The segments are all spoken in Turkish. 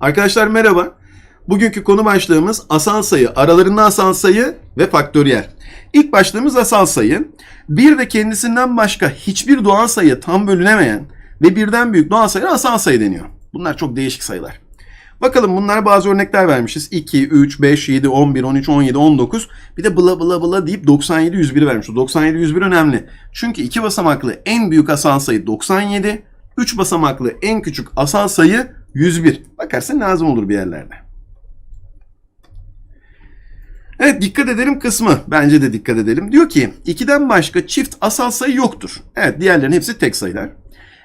Arkadaşlar merhaba. Bugünkü konu başlığımız asal sayı, aralarında asal sayı ve faktöriyel. İlk başlığımız asal sayı. Bir ve kendisinden başka hiçbir doğal sayı tam bölünemeyen ve birden büyük doğal sayı asal sayı deniyor. Bunlar çok değişik sayılar. Bakalım bunlara bazı örnekler vermişiz. 2, 3, 5, 7, 11, 13, 17, 19. Bir de bla bla bla deyip 97, 101 vermişiz. 97, 101 önemli. Çünkü iki basamaklı en büyük asal sayı 97. 3 basamaklı en küçük asal sayı 101. Bakarsın lazım olur bir yerlerde. Evet dikkat edelim kısmı. Bence de dikkat edelim. Diyor ki 2'den başka çift asal sayı yoktur. Evet diğerlerin hepsi tek sayılar.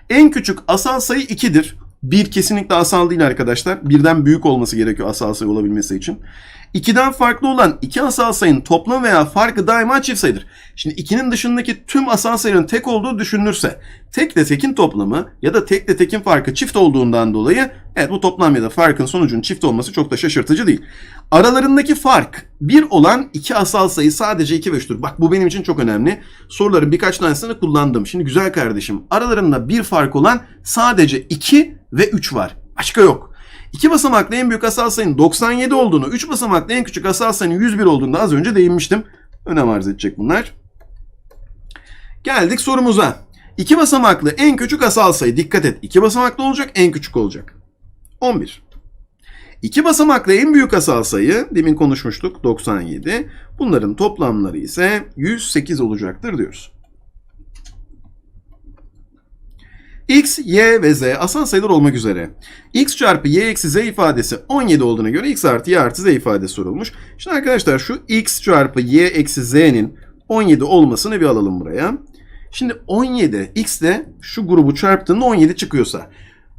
En küçük asal sayı 2'dir. Bir kesinlikle asal değil arkadaşlar. Birden büyük olması gerekiyor asal sayı olabilmesi için. 2'den farklı olan iki asal sayının toplam veya farkı daima çift sayıdır. Şimdi 2'nin dışındaki tüm asal sayının tek olduğu düşünülürse tek de tekin toplamı ya da tek de tekin farkı çift olduğundan dolayı evet bu toplam ya da farkın sonucunun çift olması çok da şaşırtıcı değil. Aralarındaki fark bir olan iki asal sayı sadece 2 ve 3'tür. Bak bu benim için çok önemli. Soruların birkaç tanesini kullandım. Şimdi güzel kardeşim aralarında bir fark olan sadece 2 ve 3 var. Başka yok. 2 basamaklı en büyük asal sayının 97 olduğunu, 3 basamaklı en küçük asal sayının 101 olduğunu az önce değinmiştim. Önem arz edecek bunlar. Geldik sorumuza. 2 basamaklı en küçük asal sayı. Dikkat et. 2 basamaklı olacak, en küçük olacak. 11. 2 basamaklı en büyük asal sayı, demin konuşmuştuk 97. Bunların toplamları ise 108 olacaktır diyoruz. X, y ve z asal sayılar olmak üzere. x çarpı y eksi z ifadesi 17 olduğuna göre x artı y artı z ifadesi sorulmuş. Şimdi arkadaşlar şu x çarpı y eksi z'nin 17 olmasını bir alalım buraya. Şimdi 17 x de şu grubu çarptığında 17 çıkıyorsa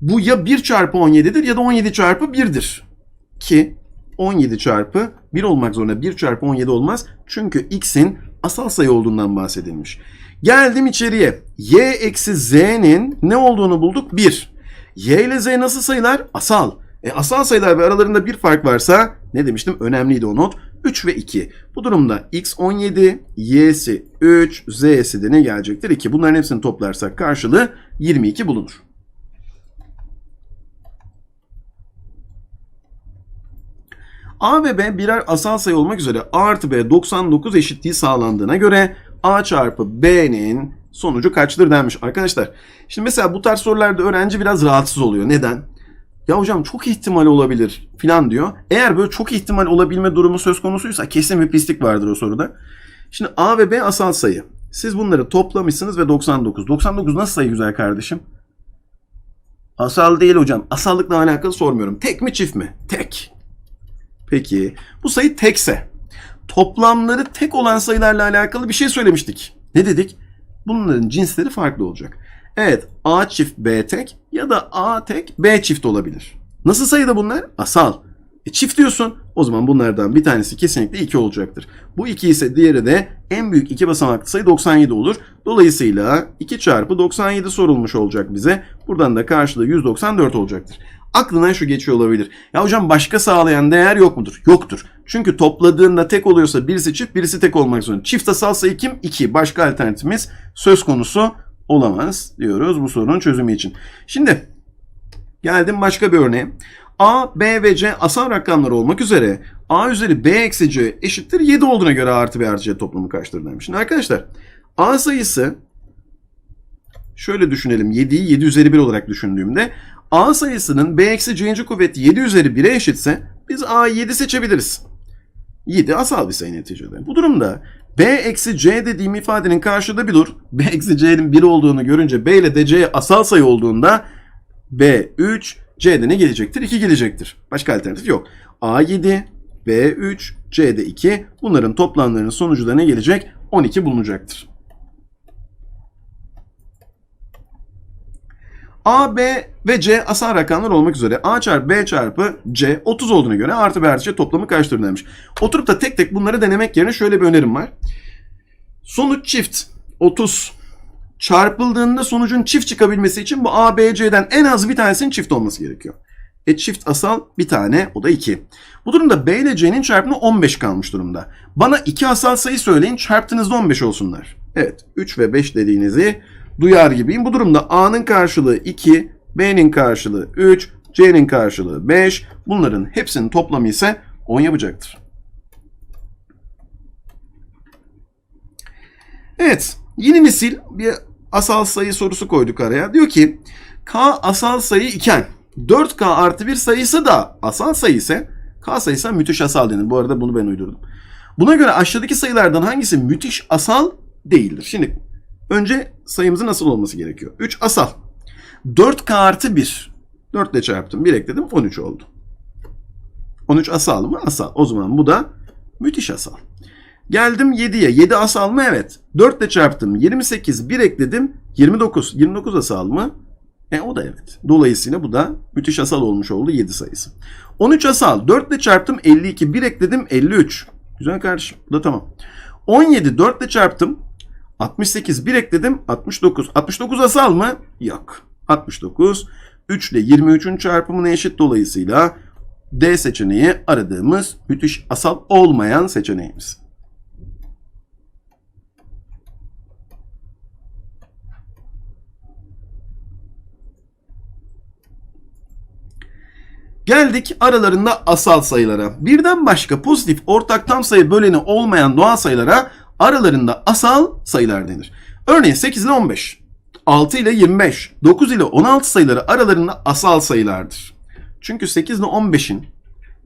bu ya 1 çarpı 17'dir ya da 17 çarpı 1'dir. Ki 17 çarpı 1 olmak zorunda 1 çarpı 17 olmaz. Çünkü x'in asal sayı olduğundan bahsedilmiş. Geldim içeriye. y eksi z'nin ne olduğunu bulduk? 1. y ile z nasıl sayılar? Asal. E, asal sayılar ve aralarında bir fark varsa ne demiştim? Önemliydi o not. 3 ve 2. Bu durumda x 17, y'si 3, z'si de ne gelecektir? 2. Bunların hepsini toplarsak karşılığı 22 bulunur. A ve B birer asal sayı olmak üzere A artı B 99 eşitliği sağlandığına göre A çarpı B'nin sonucu kaçtır denmiş. Arkadaşlar şimdi mesela bu tarz sorularda öğrenci biraz rahatsız oluyor. Neden? Ya hocam çok ihtimal olabilir filan diyor. Eğer böyle çok ihtimal olabilme durumu söz konusuysa kesin bir pislik vardır o soruda. Şimdi A ve B asal sayı. Siz bunları toplamışsınız ve 99. 99 nasıl sayı güzel kardeşim? Asal değil hocam. Asallıkla alakalı sormuyorum. Tek mi çift mi? Tek. Peki bu sayı tekse toplamları tek olan sayılarla alakalı bir şey söylemiştik. Ne dedik? Bunların cinsleri farklı olacak. Evet A çift B tek ya da A tek B çift olabilir. Nasıl sayıda bunlar? Asal. E çift diyorsun. O zaman bunlardan bir tanesi kesinlikle 2 olacaktır. Bu 2 ise diğeri de en büyük iki basamaklı sayı 97 olur. Dolayısıyla 2 çarpı 97 sorulmuş olacak bize. Buradan da karşılığı 194 olacaktır. Aklından şu geçiyor olabilir. Ya hocam başka sağlayan değer yok mudur? Yoktur. Çünkü topladığında tek oluyorsa birisi çift birisi tek olmak zorunda. Çift asal kim? 2. Başka alternatifimiz söz konusu olamaz diyoruz bu sorunun çözümü için. Şimdi geldim başka bir örneğe. A, B ve C asal rakamlar olmak üzere A üzeri B eksi C eşittir 7 olduğuna göre A artı B artı C toplamı kaçtır demiş. Şimdi arkadaşlar A sayısı şöyle düşünelim 7'yi 7 üzeri 1 olarak düşündüğümde A sayısının B eksi C'inci kuvveti 7 üzeri 1'e eşitse biz A'yı 7 seçebiliriz. 7 asal bir sayı neticede. Bu durumda B eksi C dediğim ifadenin karşılığı bir dur. B eksi C'nin 1 olduğunu görünce B ile de C asal sayı olduğunda B 3, C'de ne gelecektir? 2 gelecektir. Başka alternatif yok. A 7, B 3, C'de 2. Bunların toplamlarının sonucu da ne gelecek? 12 bulunacaktır. A, B ve C asal rakamlar olmak üzere A çarpı B çarpı C 30 olduğuna göre artı B artı C toplamı kaçtır demiş. Oturup da tek tek bunları denemek yerine şöyle bir önerim var. Sonuç çift 30 çarpıldığında sonucun çift çıkabilmesi için bu A, B, C'den en az bir tanesinin çift olması gerekiyor. E çift asal bir tane o da 2. Bu durumda B ile C'nin çarpımı 15 kalmış durumda. Bana iki asal sayı söyleyin çarptığınızda 15 olsunlar. Evet 3 ve 5 dediğinizi duyar gibiyim. Bu durumda A'nın karşılığı 2, B'nin karşılığı 3, C'nin karşılığı 5. Bunların hepsinin toplamı ise 10 yapacaktır. Evet. Yeni nesil bir asal sayı sorusu koyduk araya. Diyor ki K asal sayı iken 4K artı bir sayısı da asal sayı ise K sayısı müthiş asal denir. Bu arada bunu ben uydurdum. Buna göre aşağıdaki sayılardan hangisi müthiş asal değildir? Şimdi önce sayımızın nasıl olması gerekiyor? 3 asal. 4K artı 1. 4 ile çarptım. 1 ekledim. 13 oldu. 13 asal mı? Asal. O zaman bu da müthiş asal. Geldim 7'ye. 7 asal mı? Evet. 4 ile çarptım. 28. 1 ekledim. 29. 29 asal mı? E o da evet. Dolayısıyla bu da müthiş asal olmuş oldu 7 sayısı. 13 asal. 4 ile çarptım. 52. 1 ekledim. 53. Güzel kardeşim. Bu da tamam. 17. 4 ile çarptım. 68. 1 ekledim. 69. 69 asal mı? Yok. 69. 3 ile 23'ün çarpımına eşit dolayısıyla D seçeneği aradığımız müthiş asal olmayan seçeneğimiz. Geldik aralarında asal sayılara. Birden başka pozitif ortak tam sayı böleni olmayan doğal sayılara aralarında asal sayılar denir. Örneğin 8 ile 15, 6 ile 25, 9 ile 16 sayıları aralarında asal sayılardır. Çünkü 8 ile 15'in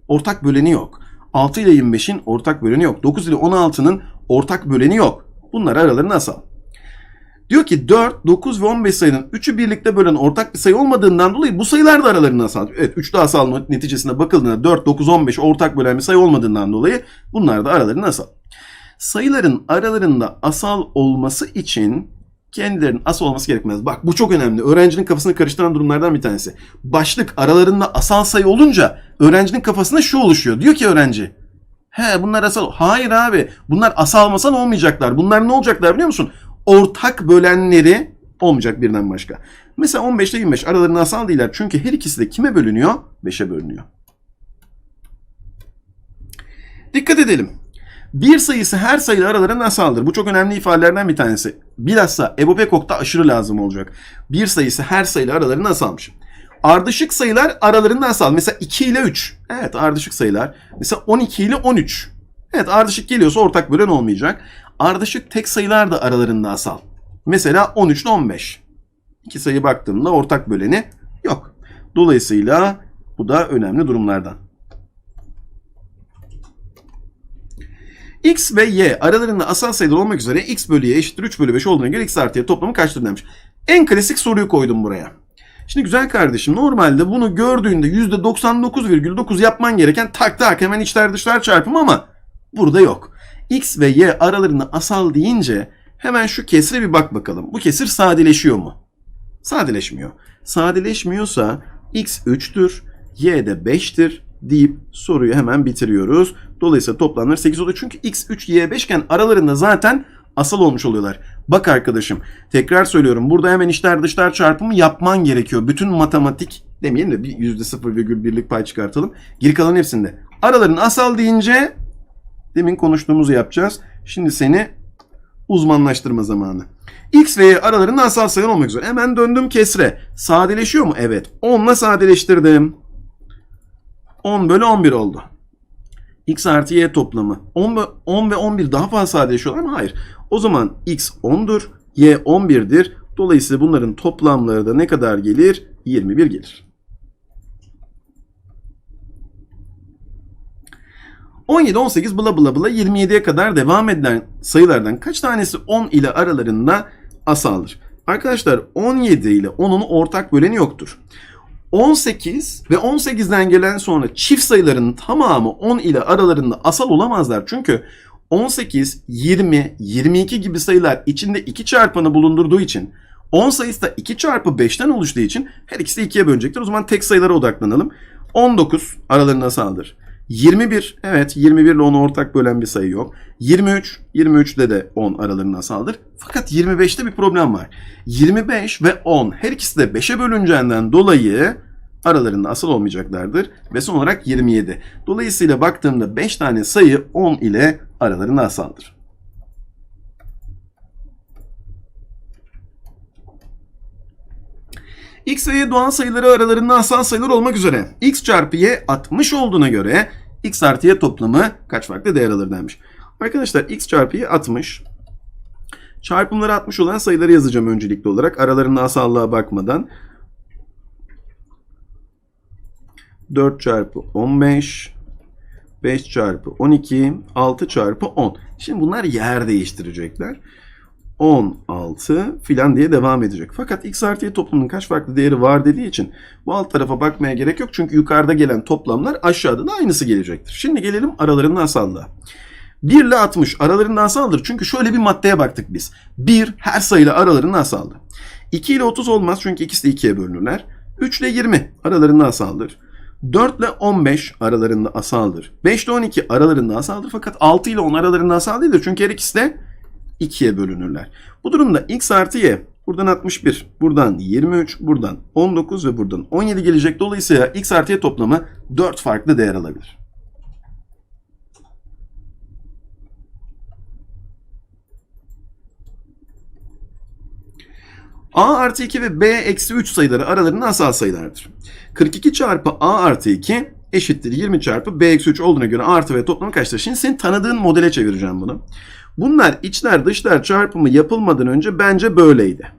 ortak böleni yok. 6 ile 25'in ortak böleni yok. 9 ile 16'nın ortak böleni yok. Bunlar aralarında asal. Diyor ki 4, 9 ve 15 sayının 3'ü birlikte bölen ortak bir sayı olmadığından dolayı bu sayılar da aralarında asal. Evet 3'te asal neticesinde bakıldığında 4, 9, 15 ortak bölen bir sayı olmadığından dolayı bunlar da aralarında asal. Sayıların aralarında asal olması için kendilerinin asal olması gerekmez. Bak bu çok önemli. Öğrencinin kafasını karıştıran durumlardan bir tanesi. Başlık aralarında asal sayı olunca öğrencinin kafasında şu oluşuyor. Diyor ki öğrenci He bunlar asal. Hayır abi. Bunlar asal masal olmayacaklar. Bunlar ne olacaklar biliyor musun? Ortak bölenleri olmayacak birden başka. Mesela 15 ile 25 aralarında asal değiller. Çünkü her ikisi de kime bölünüyor? 5'e bölünüyor. Dikkat edelim. Bir sayısı her sayı aralarında asaldır. Bu çok önemli ifadelerden bir tanesi. Bilhassa Ebo Pekok'ta aşırı lazım olacak. Bir sayısı her sayı aralarında asalmış. Ardışık sayılar aralarında asal. Mesela 2 ile 3. Evet ardışık sayılar. Mesela 12 ile 13. Evet ardışık geliyorsa ortak bölen olmayacak. Ardışık tek sayılar da aralarında asal. Mesela 13 ile 15. İki sayı baktığımda ortak böleni yok. Dolayısıyla bu da önemli durumlardan. X ve Y aralarında asal sayılar olmak üzere X bölü Y eşittir 3 bölü 5 olduğuna göre X artı Y toplamı kaçtır demiş. En klasik soruyu koydum buraya. Şimdi güzel kardeşim normalde bunu gördüğünde %99,9 yapman gereken tak tak hemen içler dışlar çarpımı ama burada yok. X ve Y aralarında asal deyince hemen şu kesre bir bak bakalım. Bu kesir sadeleşiyor mu? Sadeleşmiyor. Sadeleşmiyorsa X 3'tür, Y de 5'tir deyip soruyu hemen bitiriyoruz. Dolayısıyla toplamları 8 oluyor. Çünkü X 3, Y 5 iken aralarında zaten asal olmuş oluyorlar. Bak arkadaşım tekrar söylüyorum burada hemen içler dışlar çarpımı yapman gerekiyor. Bütün matematik demeyelim de bir %0,1'lik pay çıkartalım. Geri kalan hepsinde. Aralarında asal deyince demin konuştuğumuzu yapacağız. Şimdi seni uzmanlaştırma zamanı. X ve Y aralarında asal sayı olmak üzere. Hemen döndüm kesre. Sadeleşiyor mu? Evet. 10 ile sadeleştirdim. 10 bölü 11 oldu. X artı Y toplamı. 10 ve, 10 ve 11 daha fazla sadeleşiyorlar mı? Hayır. O zaman X 10'dur. Y 11'dir. Dolayısıyla bunların toplamları da ne kadar gelir? 21 gelir. 17, 18, bla bla bla 27'ye kadar devam eden sayılardan kaç tanesi 10 ile aralarında asaldır? Arkadaşlar 17 ile 10'un ortak böleni yoktur. 18 ve 18'den gelen sonra çift sayıların tamamı 10 ile aralarında asal olamazlar. Çünkü 18, 20, 22 gibi sayılar içinde 2 çarpanı bulundurduğu için 10 sayısı da 2 çarpı 5'ten oluştuğu için her ikisi de 2'ye bölünecektir. O zaman tek sayılara odaklanalım. 19 aralarında asaldır. 21 evet 21 ile 10'u ortak bölen bir sayı yok. 23 23'de de 10 aralarında asaldır. Fakat 25'te bir problem var. 25 ve 10 her ikisi de 5'e bölüneceğinden dolayı aralarında asal olmayacaklardır. Ve son olarak 27. Dolayısıyla baktığımda 5 tane sayı 10 ile aralarında asaldır. X ve Y doğal sayıları aralarında asal sayılar olmak üzere. X çarpı Y 60 olduğuna göre X artı Y toplamı kaç farklı değer alır denmiş. Arkadaşlar X çarpı Y 60. Çarpımları 60 olan sayıları yazacağım öncelikli olarak. Aralarında asallığa bakmadan. 4 çarpı 15, 5 çarpı 12, 6 çarpı 10. Şimdi bunlar yer değiştirecekler. 16 filan diye devam edecek. Fakat x artı y toplamının kaç farklı değeri var dediği için bu alt tarafa bakmaya gerek yok. Çünkü yukarıda gelen toplamlar aşağıda da aynısı gelecektir. Şimdi gelelim aralarında asallığa. 1 ile 60 aralarında asaldır. Çünkü şöyle bir maddeye baktık biz. 1 her sayıyla aralarında asaldır. 2 ile 30 olmaz çünkü ikisi de 2'ye bölünürler. 3 ile 20 aralarında asaldır. 4 ile 15 aralarında asaldır. 5 ile 12 aralarında asaldır. Fakat 6 ile 10 aralarında asal değildir. Çünkü her ikisi de 2'ye bölünürler. Bu durumda x artı y buradan 61, buradan 23, buradan 19 ve buradan 17 gelecek. Dolayısıyla x artı y toplamı 4 farklı değer alabilir. a artı 2 ve b eksi 3 sayıları aralarında asal sayılardır. 42 çarpı a artı 2 eşittir 20 çarpı b eksi 3 olduğuna göre artı ve toplamı kaçtır? Şimdi senin tanıdığın modele çevireceğim bunu. Bunlar içler dışlar çarpımı yapılmadan önce bence böyleydi.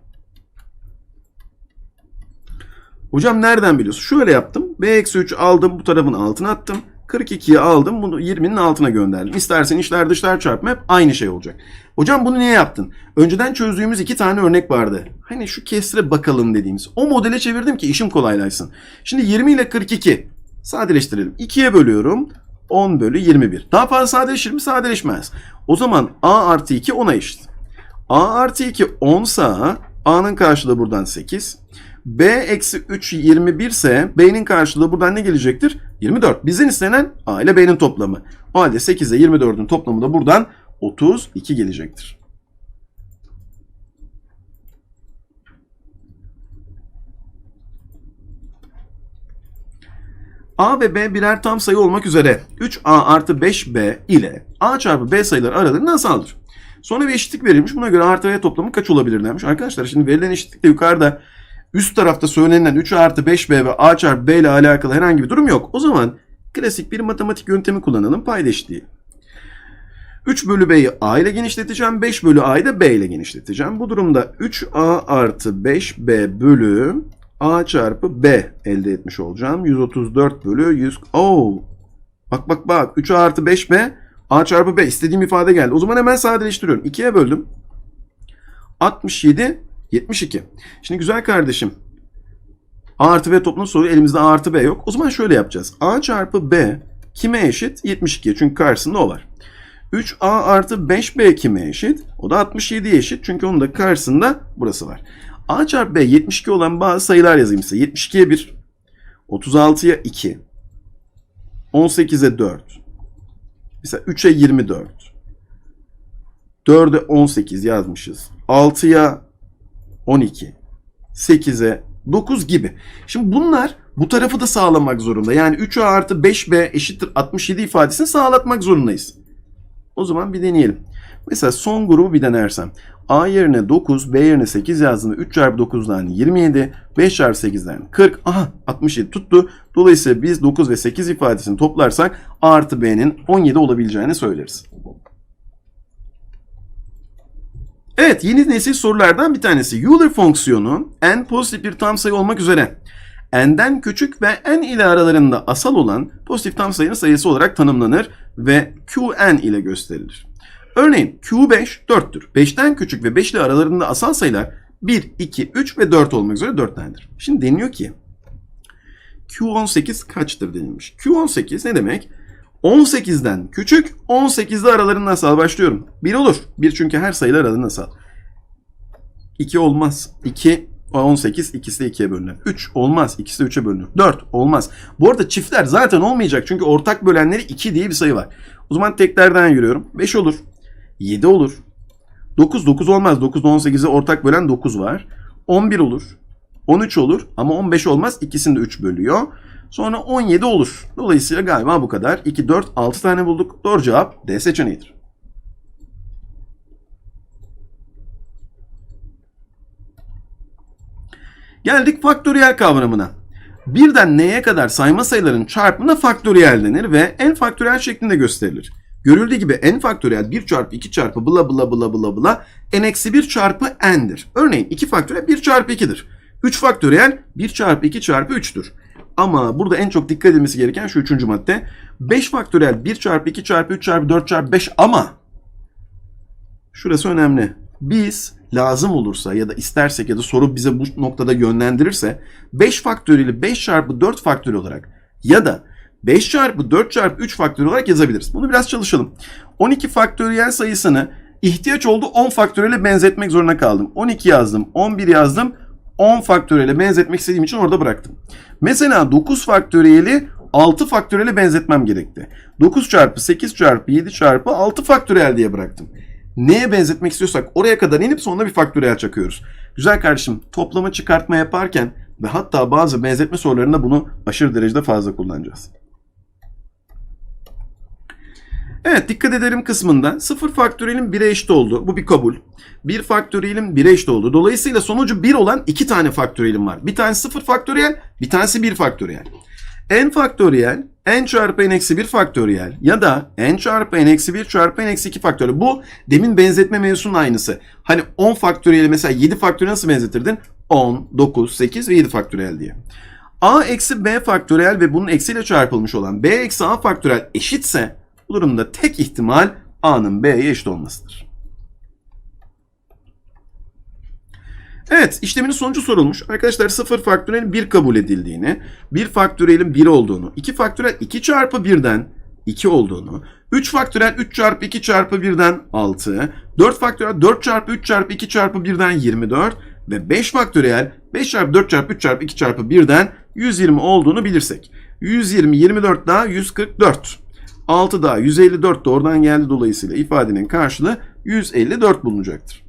Hocam nereden biliyorsun? Şöyle yaptım. B eksi 3 aldım bu tarafın altına attım. 42'yi aldım bunu 20'nin altına gönderdim. İstersen içler dışlar çarpımı hep aynı şey olacak. Hocam bunu niye yaptın? Önceden çözdüğümüz iki tane örnek vardı. Hani şu kesre bakalım dediğimiz. O modele çevirdim ki işim kolaylaşsın. Şimdi 20 ile 42 sadeleştirelim. 2'ye bölüyorum. 10 bölü 21. Daha fazla sadeleşir mi? Sadeleşmez. O zaman a artı 2 10'a eşit. a artı 2 10 sa a'nın karşılığı buradan 8. b eksi 3 21 ise b'nin karşılığı buradan ne gelecektir? 24. Bizden istenen a ile b'nin toplamı. O halde 8 ile 24'ün toplamı da buradan 32 gelecektir. A ve B birer tam sayı olmak üzere 3A artı 5B ile A çarpı B sayıları aralarında asaldır. Sonra bir eşitlik verilmiş. Buna göre artı ve toplamı kaç olabilir demiş. Arkadaşlar şimdi verilen eşitlikte yukarıda üst tarafta söylenen 3A artı 5B ve A çarpı B ile alakalı herhangi bir durum yok. O zaman klasik bir matematik yöntemi kullanalım. Payda eşitliği. 3 bölü B'yi A ile genişleteceğim. 5 bölü A'yı da B ile genişleteceğim. Bu durumda 3A artı 5B bölü A çarpı B elde etmiş olacağım. 134 bölü 100. Oo. Bak bak bak. 3A artı 5B A çarpı B istediğim ifade geldi. O zaman hemen sadeleştiriyorum. 2'ye böldüm. 67 72. Şimdi güzel kardeşim. A artı B toplam soru elimizde A artı B yok. O zaman şöyle yapacağız. A çarpı B kime eşit? 72. Çünkü karşısında o var. 3A artı 5B kime eşit? O da 67'ye eşit. Çünkü onun da karşısında burası var. A çarpı B 72 olan bazı sayılar yazayım size. 72'ye 1, 36'ya 2, 18'e 4, mesela 3'e 24, 4'e 18 yazmışız. 6'ya 12, 8'e 9 gibi. Şimdi bunlar bu tarafı da sağlamak zorunda. Yani 3A artı 5B eşittir 67 ifadesini sağlatmak zorundayız. O zaman bir deneyelim. Mesela son grubu bir denersem. A yerine 9, B yerine 8 yazdığımda 3 çarpı 9'dan 27, 5 çarpı 8'den 40, aha 67 tuttu. Dolayısıyla biz 9 ve 8 ifadesini toplarsak A artı B'nin 17 olabileceğini söyleriz. Evet yeni nesil sorulardan bir tanesi. Euler fonksiyonu n pozitif bir tam sayı olmak üzere n'den küçük ve n ile aralarında asal olan pozitif tam sayının sayısı olarak tanımlanır ve qn ile gösterilir. Örneğin Q5 4'tür. 5'ten küçük ve 5 ile aralarında asal sayılar 1, 2, 3 ve 4 olmak üzere 4 tanedir. Şimdi deniyor ki Q18 kaçtır denilmiş. Q18 ne demek? 18'den küçük, 18 ile aralarında asal başlıyorum. 1 olur. 1 çünkü her sayılar aralarında asal. 2 olmaz. 2 18 ikisi de 2'ye bölünür. 3 olmaz. İkisi de 3'e bölünür. 4 olmaz. Bu arada çiftler zaten olmayacak. Çünkü ortak bölenleri 2 diye bir sayı var. O zaman teklerden yürüyorum. 5 olur. 7 olur. 9 9 olmaz. 9 ile 18'e ortak bölen 9 var. 11 olur. 13 olur ama 15 olmaz. İkisini de 3 bölüyor. Sonra 17 olur. Dolayısıyla galiba bu kadar. 2, 4, 6 tane bulduk. Doğru cevap D seçeneğidir. Geldik faktöriyel kavramına. Birden n'ye kadar sayma sayıların çarpımına faktöriyel denir ve n faktöriyel şeklinde gösterilir. Görüldüğü gibi n faktöriyel 1 çarpı 2 çarpı bla bla bla bla bla n eksi 1 çarpı n'dir. Örneğin 2 faktöriyel 1 çarpı 2'dir. 3 faktöriyel 1 çarpı 2 çarpı 3'tür. Ama burada en çok dikkat edilmesi gereken şu üçüncü madde. 5 faktöriyel 1 çarpı 2 çarpı 3 çarpı 4 çarpı 5 ama şurası önemli. Biz lazım olursa ya da istersek ya da soru bize bu noktada yönlendirirse 5 faktöriyeli 5 çarpı 4 faktöriyel olarak ya da 5 çarpı 4 çarpı 3 faktöriyel olarak yazabiliriz. Bunu biraz çalışalım. 12 faktöriyel sayısını ihtiyaç oldu 10 faktöriyele benzetmek zorunda kaldım. 12 yazdım, 11 yazdım, 10 faktöriyele benzetmek istediğim için orada bıraktım. Mesela 9 faktöriyeli 6 faktöriyele benzetmem gerekti. 9 çarpı 8 çarpı 7 çarpı 6 faktöriyel diye bıraktım. Neye benzetmek istiyorsak oraya kadar inip sonunda bir faktöriyel çakıyoruz. Güzel kardeşim toplama çıkartma yaparken ve hatta bazı benzetme sorularında bunu aşırı derecede fazla kullanacağız. Evet dikkat edelim kısmında 0 faktöriyelin 1'e eşit oldu. Bu bir kabul. 1 faktöriyelin 1'e eşit oldu. Dolayısıyla sonucu 1 olan 2 tane faktöriyelim var. Bir tanesi 0 faktöriyel, bir tanesi 1 faktöriyel. n faktöriyel, n çarpı n eksi 1 faktöriyel ya da n çarpı n eksi 1 çarpı n eksi 2 faktöriyel. Bu demin benzetme mevzusunun aynısı. Hani 10 faktöriyeli mesela 7 faktöriyel nasıl benzetirdin? 10, 9, 8 ve 7 faktöriyel diye. a eksi b faktöriyel ve bunun eksiyle çarpılmış olan b eksi a faktöriyel eşitse bu durumda tek ihtimal a'nın b'ye eşit olmasıdır. Evet işleminin sonucu sorulmuş. Arkadaşlar 0 faktöriyelin 1 kabul edildiğini, 1 faktöriyelin 1 olduğunu, 2 faktöriyel 2 çarpı 1'den 2 olduğunu, 3 faktöriyel 3 çarpı 2 çarpı 1'den 6, 4 faktöriyel 4 çarpı 3 çarpı 2 çarpı 1'den 24 ve 5 faktöriyel 5 çarpı 4 çarpı 3 çarpı 2 çarpı 1'den 120 olduğunu bilirsek. 120, 24 daha 144. 6 daha 154 de oradan geldi dolayısıyla ifadenin karşılığı 154 bulunacaktır.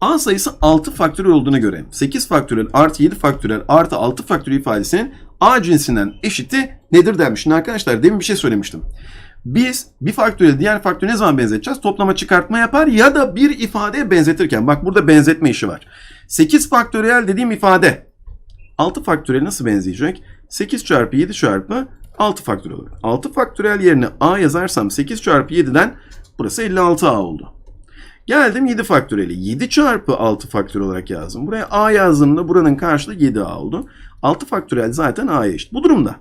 A sayısı 6 faktöriyel olduğuna göre 8 faktöriyel artı 7 faktöriyel artı 6 faktöriyel ifadesinin A cinsinden eşiti nedir demiş. Şimdi arkadaşlar demin bir şey söylemiştim. Biz bir faktöriyel diğer faktöriyel ne zaman benzeteceğiz? Toplama çıkartma yapar ya da bir ifadeye benzetirken. Bak burada benzetme işi var. 8 faktöriyel dediğim ifade 6 faktöriyel nasıl benzeyecek? 8 çarpı 7 çarpı 6 faktöriyel olur. 6 faktöriyel yerine A yazarsam 8 çarpı 7'den burası 56A oldu. Geldim 7 faktöriyeli. 7 çarpı 6 faktöriyel olarak yazdım. Buraya A yazdığımda buranın karşılığı 7A oldu. 6 faktöriyel zaten A'ya eşit. Bu durumda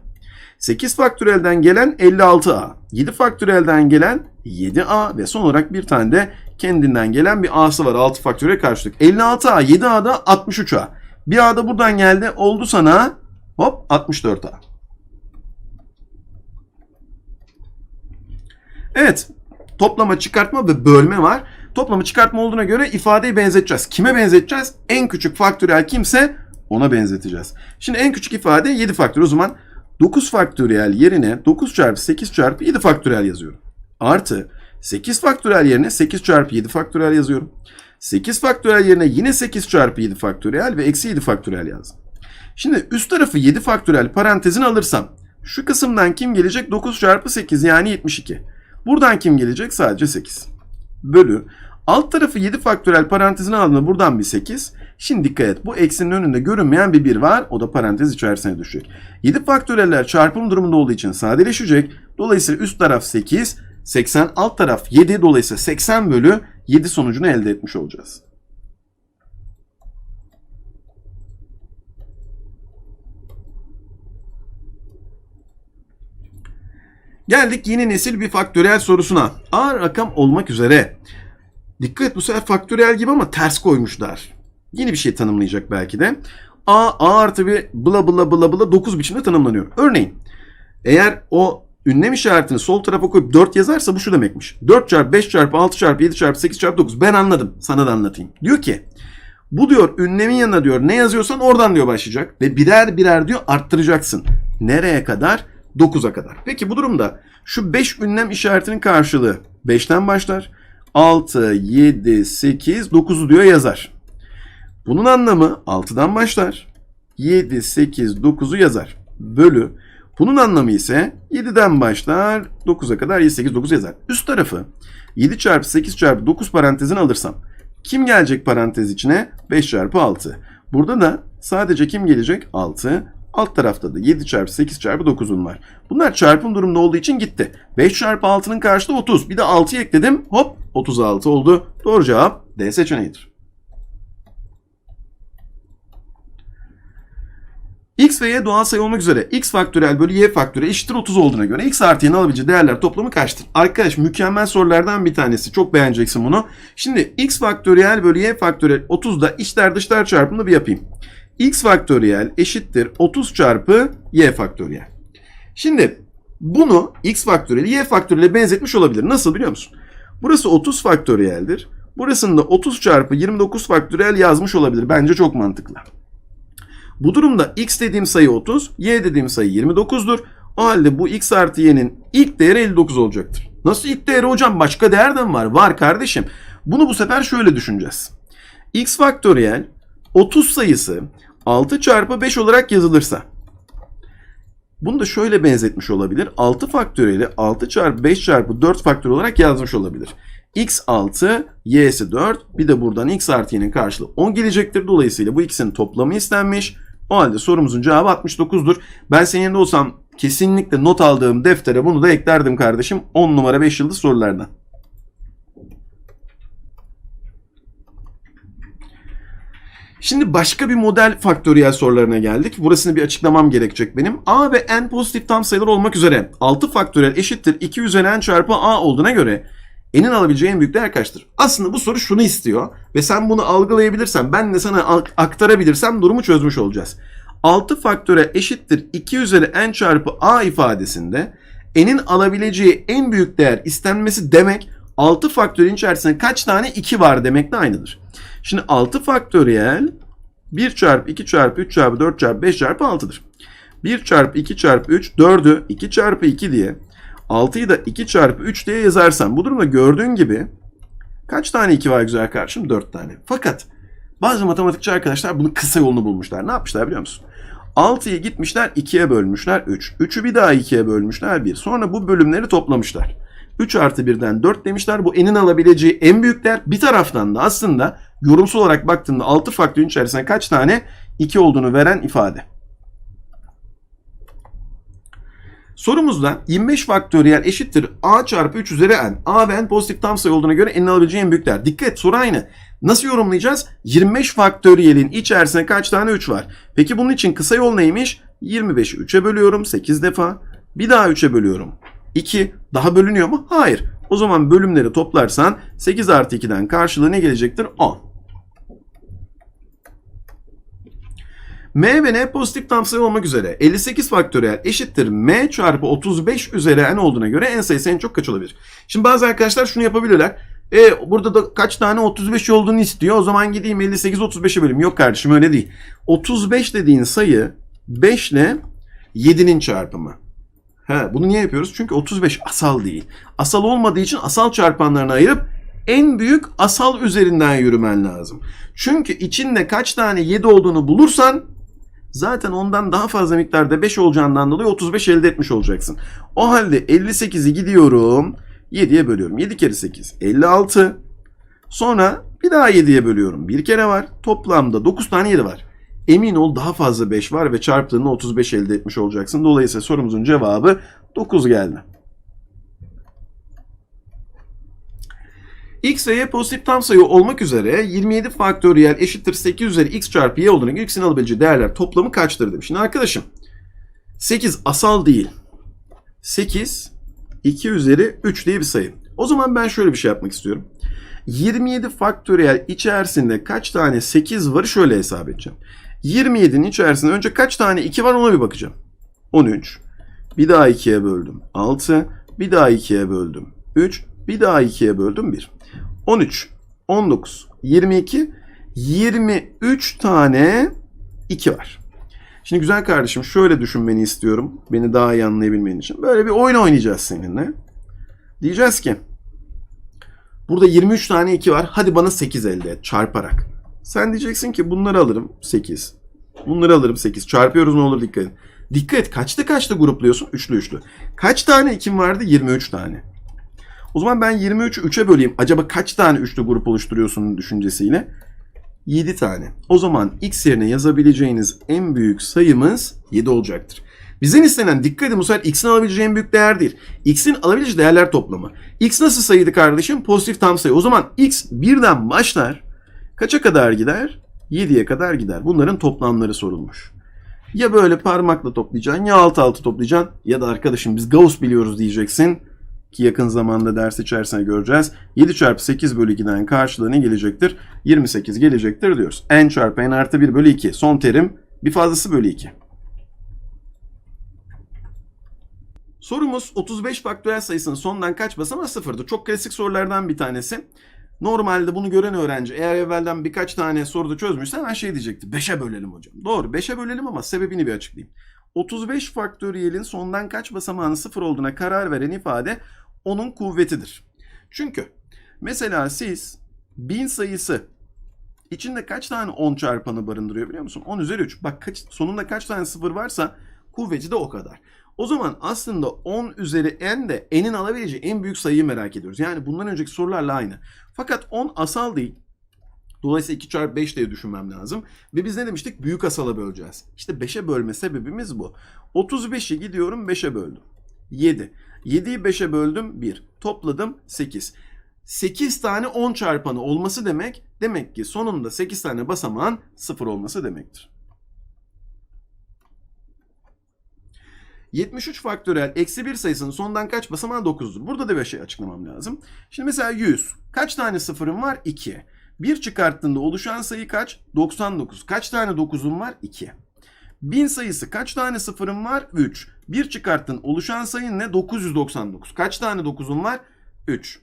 8 faktöriyelden gelen 56A, 7 faktöriyelden gelen 7A ve son olarak bir tane de kendinden gelen bir A'sı var 6 faktöriyel karşılık. 56A, 7A'da 63A. Bir A da buradan geldi. Oldu sana hop 64A. Evet. Toplama, çıkartma ve bölme var. Toplama çıkartma olduğuna göre ifadeyi benzeteceğiz. Kime benzeteceğiz? En küçük faktöriyel kimse ona benzeteceğiz. Şimdi en küçük ifade 7 faktör. O zaman 9 faktöriyel yerine 9 çarpı 8 çarpı 7 faktöriyel yazıyorum. Artı 8 faktöriyel yerine 8 çarpı 7 faktöriyel yazıyorum. 8 faktöriyel yerine yine 8 çarpı 7 faktöriyel ve eksi 7 faktöriyel yazdım. Şimdi üst tarafı 7 faktöriyel parantezine alırsam şu kısımdan kim gelecek? 9 çarpı 8 yani 72. Buradan kim gelecek? Sadece 8. Bölü. Alt tarafı 7 faktöriyel parantezine aldığımda buradan bir 8. Şimdi dikkat et. Bu eksinin önünde görünmeyen bir 1 var. O da parantez içerisine düşecek. 7 faktöriyeller çarpım durumunda olduğu için sadeleşecek. Dolayısıyla üst taraf 8. 80 alt taraf 7. Dolayısıyla 80 bölü 7 sonucunu elde etmiş olacağız. Geldik yeni nesil bir faktöriyel sorusuna. A rakam olmak üzere. Dikkat bu sefer faktöriyel gibi ama ters koymuşlar. Yeni bir şey tanımlayacak belki de. A, A artı bir bla bla bla bla 9 biçimde tanımlanıyor. Örneğin eğer o ünlem işaretini sol tarafa koyup 4 yazarsa bu şu demekmiş. 4 çarpı 5 çarpı 6 çarpı 7 çarpı 8 çarpı 9. Ben anladım. Sana da anlatayım. Diyor ki bu diyor ünlemin yanına diyor ne yazıyorsan oradan diyor başlayacak. Ve birer birer diyor arttıracaksın. Nereye kadar? 9'a kadar. Peki bu durumda şu 5 ünlem işaretinin karşılığı 5'ten başlar. 6, 7, 8, 9'u diyor yazar. Bunun anlamı 6'dan başlar. 7, 8, 9'u yazar. Bölü. Bunun anlamı ise 7'den başlar 9'a kadar 7, 8, 9 yazar. Üst tarafı 7 çarpı 8 çarpı 9 parantezine alırsam Kim gelecek parantez içine? 5 çarpı 6. Burada da sadece kim gelecek? 6. Alt tarafta da 7 çarpı 8 çarpı 9'un var. Bunlar çarpım durumunda olduğu için gitti. 5 çarpı 6'nın karşılığı 30. Bir de 6'yı ekledim. Hop 36 oldu. Doğru cevap D seçeneğidir. X ve Y doğal sayı olmak üzere x faktöriyel bölü y faktöriyel eşittir 30 olduğuna göre x artı y'nin alabileceği değerler toplamı kaçtır? Arkadaş mükemmel sorulardan bir tanesi. Çok beğeneceksin bunu. Şimdi x faktöriyel bölü y faktöriyel 30'da içler dışlar çarpımını bir yapayım. X faktöriyel eşittir 30 çarpı y faktöriyel. Şimdi bunu x faktöriyeli y faktöriyele benzetmiş olabilir. Nasıl biliyor musun? Burası 30 faktöriyeldir. Burasında 30 çarpı 29 faktöriyel yazmış olabilir. Bence çok mantıklı. Bu durumda x dediğim sayı 30, y dediğim sayı 29'dur. O halde bu x artı y'nin ilk değeri 59 olacaktır. Nasıl ilk değeri hocam? Başka değer de mi var? Var kardeşim. Bunu bu sefer şöyle düşüneceğiz. x faktöriyel 30 sayısı 6 çarpı 5 olarak yazılırsa bunu da şöyle benzetmiş olabilir. 6 faktöriyeli 6 çarpı 5 çarpı 4 faktör olarak yazmış olabilir. x 6, y'si 4. Bir de buradan x artı y'nin karşılığı 10 gelecektir. Dolayısıyla bu ikisinin toplamı istenmiş. O halde sorumuzun cevabı 69'dur. Ben senin yerinde olsam kesinlikle not aldığım deftere bunu da eklerdim kardeşim. 10 numara 5 yıldız sorulardan. Şimdi başka bir model faktöriyel sorularına geldik. Burasını bir açıklamam gerekecek benim. A ve n pozitif tam sayılar olmak üzere 6 faktöriyel eşittir 2 üzeri n çarpı a olduğuna göre n'in alabileceği en büyük değer kaçtır? Aslında bu soru şunu istiyor ve sen bunu algılayabilirsen ben de sana aktarabilirsem durumu çözmüş olacağız. 6 faktöre eşittir 2 üzeri n çarpı a ifadesinde n'in alabileceği en büyük değer istenmesi demek 6 faktörün içerisinde kaç tane 2 var demekle aynıdır. Şimdi 6 faktöriyel 1 çarpı 2 çarpı 3 çarpı 4 çarpı 5 çarpı 6'dır. 1 çarpı 2 çarpı 3 4'ü 2 çarpı 2 diye 6'yı da 2 çarpı 3 diye yazarsam bu durumda gördüğün gibi kaç tane 2 var güzel kardeşim? 4 tane. Fakat bazı matematikçi arkadaşlar bunun kısa yolunu bulmuşlar. Ne yapmışlar biliyor musun? 6'yı gitmişler 2'ye bölmüşler 3. 3'ü bir daha 2'ye bölmüşler 1. Sonra bu bölümleri toplamışlar. 3 artı 1'den 4 demişler. Bu n'in alabileceği en büyük değer. Bir taraftan da aslında yorumsal olarak baktığında 6 faktörün içerisinde kaç tane 2 olduğunu veren ifade. Sorumuzda 25 faktöriyel eşittir a çarpı 3 üzeri n. a ve n pozitif tam sayı olduğuna göre n'in alabileceği en büyük değer. Dikkat soru aynı. Nasıl yorumlayacağız? 25 faktöriyelin içerisinde kaç tane 3 var? Peki bunun için kısa yol neymiş? 25'i 3'e bölüyorum 8 defa. Bir daha 3'e bölüyorum. 2 daha bölünüyor mu? Hayır. O zaman bölümleri toplarsan 8 artı 2'den karşılığı ne gelecektir? 10. M ve N pozitif tam sayı olmak üzere 58 faktöriyel eşittir M çarpı 35 üzeri N olduğuna göre en sayısı en çok kaç olabilir? Şimdi bazı arkadaşlar şunu yapabilirler. E burada da kaç tane 35 olduğunu istiyor. O zaman gideyim 58 35'e bölüm. Yok kardeşim öyle değil. 35 dediğin sayı 5 ile 7'nin çarpımı. He, bunu niye yapıyoruz? Çünkü 35 asal değil. Asal olmadığı için asal çarpanlarını ayırıp en büyük asal üzerinden yürümen lazım. Çünkü içinde kaç tane 7 olduğunu bulursan zaten ondan daha fazla miktarda 5 olacağından dolayı 35 elde etmiş olacaksın. O halde 58'i gidiyorum 7'ye bölüyorum. 7 kere 8 56. Sonra bir daha 7'ye bölüyorum. Bir kere var. Toplamda 9 tane 7 var. Emin ol daha fazla 5 var ve çarptığında 35 elde etmiş olacaksın. Dolayısıyla sorumuzun cevabı 9 geldi. x ve y pozitif tam sayı olmak üzere 27 faktöriyel eşittir 8 üzeri x çarpı y olduğuna göre x'in alabileceği değerler toplamı kaçtır demiş. Şimdi arkadaşım 8 asal değil. 8 2 üzeri 3 diye bir sayı. O zaman ben şöyle bir şey yapmak istiyorum. 27 faktöriyel içerisinde kaç tane 8 var şöyle hesap edeceğim. 27'nin içerisinde önce kaç tane 2 var ona bir bakacağım. 13. Bir daha 2'ye böldüm. 6. Bir daha 2'ye böldüm. 3. Bir daha 2'ye böldüm 1. 13. 19. 22. 23 tane 2 var. Şimdi güzel kardeşim şöyle düşünmeni istiyorum. Beni daha iyi anlayabilmen için. Böyle bir oyun oynayacağız seninle. Diyeceğiz ki burada 23 tane 2 var. Hadi bana 8 elde et çarparak. Sen diyeceksin ki bunları alırım 8. Bunları alırım 8. Çarpıyoruz ne olur dikkat et. Dikkat et kaçta kaçta grupluyorsun? Üçlü üçlü. Kaç tane 2'm vardı? 23 tane. O zaman ben 23'ü 3'e böleyim. Acaba kaç tane üçlü grup oluşturuyorsun düşüncesiyle? 7 tane. O zaman x yerine yazabileceğiniz en büyük sayımız 7 olacaktır. Bizden istenen dikkat edin bu sefer x'in alabileceği en büyük değer değil. x'in alabileceği değerler toplamı. x nasıl sayıydı kardeşim? Pozitif tam sayı. O zaman x birden başlar. Kaça kadar gider? 7'ye kadar gider. Bunların toplamları sorulmuş. Ya böyle parmakla toplayacaksın ya alt alta toplayacaksın ya da arkadaşım biz Gauss biliyoruz diyeceksin. Ki yakın zamanda ders içerisinde göreceğiz. 7 çarpı 8 bölü 2'den karşılığı ne gelecektir? 28 gelecektir diyoruz. n çarpı n artı 1 bölü 2. Son terim bir fazlası bölü 2. Sorumuz 35 faktöriyel sayısının sondan kaç basamağı sıfırdı. Çok klasik sorulardan bir tanesi. Normalde bunu gören öğrenci eğer evvelden birkaç tane soruda çözmüşse hemen şey diyecekti. 5'e bölelim hocam. Doğru 5'e bölelim ama sebebini bir açıklayayım. 35 faktöriyelin sondan kaç basamağının sıfır olduğuna karar veren ifade onun kuvvetidir. Çünkü mesela siz 1000 sayısı içinde kaç tane 10 çarpanı barındırıyor biliyor musun? 10 üzeri 3. Bak kaç, sonunda kaç tane sıfır varsa kuvveti de o kadar. O zaman aslında 10 üzeri n de n'in alabileceği en büyük sayıyı merak ediyoruz. Yani bundan önceki sorularla aynı. Fakat 10 asal değil. Dolayısıyla 2 çarpı 5 diye düşünmem lazım. Ve biz ne demiştik? Büyük asala böleceğiz. İşte 5'e bölme sebebimiz bu. 35'i gidiyorum 5'e böldüm. 7. 7'yi 5'e böldüm 1. Topladım 8. 8 tane 10 çarpanı olması demek, demek ki sonunda 8 tane basamağın 0 olması demektir. 73 faktöriyel eksi 1 sayısının sondan kaç basamağı 9'dur. Burada da bir şey açıklamam lazım. Şimdi mesela 100. Kaç tane sıfırım var? 2. 1 çıkarttığında oluşan sayı kaç? 99. Kaç tane 9'um var? 2. 1000 sayısı kaç tane sıfırım var? 3. 1 çıkarttın oluşan sayın ne? 999. Kaç tane 9'um var? 3.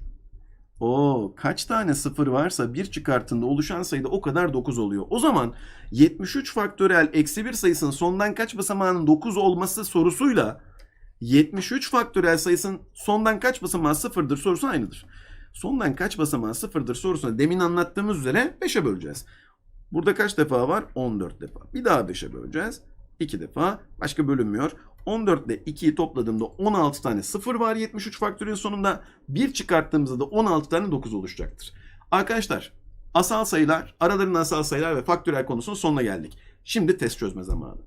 O kaç tane sıfır varsa bir çıkarttığında oluşan sayıda o kadar 9 oluyor. O zaman 73 faktöriyel eksi 1 sayısının sondan kaç basamağının 9 olması sorusuyla 73 faktöriyel sayısının sondan kaç basamağı sıfırdır sorusu aynıdır. Sondan kaç basamağı sıfırdır sorusuna demin anlattığımız üzere 5'e böleceğiz. Burada kaç defa var? 14 defa. Bir daha 5'e böleceğiz. 2 defa. Başka bölünmüyor. 14 ile 2'yi topladığımda 16 tane 0 var 73 faktörün sonunda. 1 çıkarttığımızda da 16 tane 9 oluşacaktır. Arkadaşlar asal sayılar, aralarında asal sayılar ve faktörel konusunun sonuna geldik. Şimdi test çözme zamanı.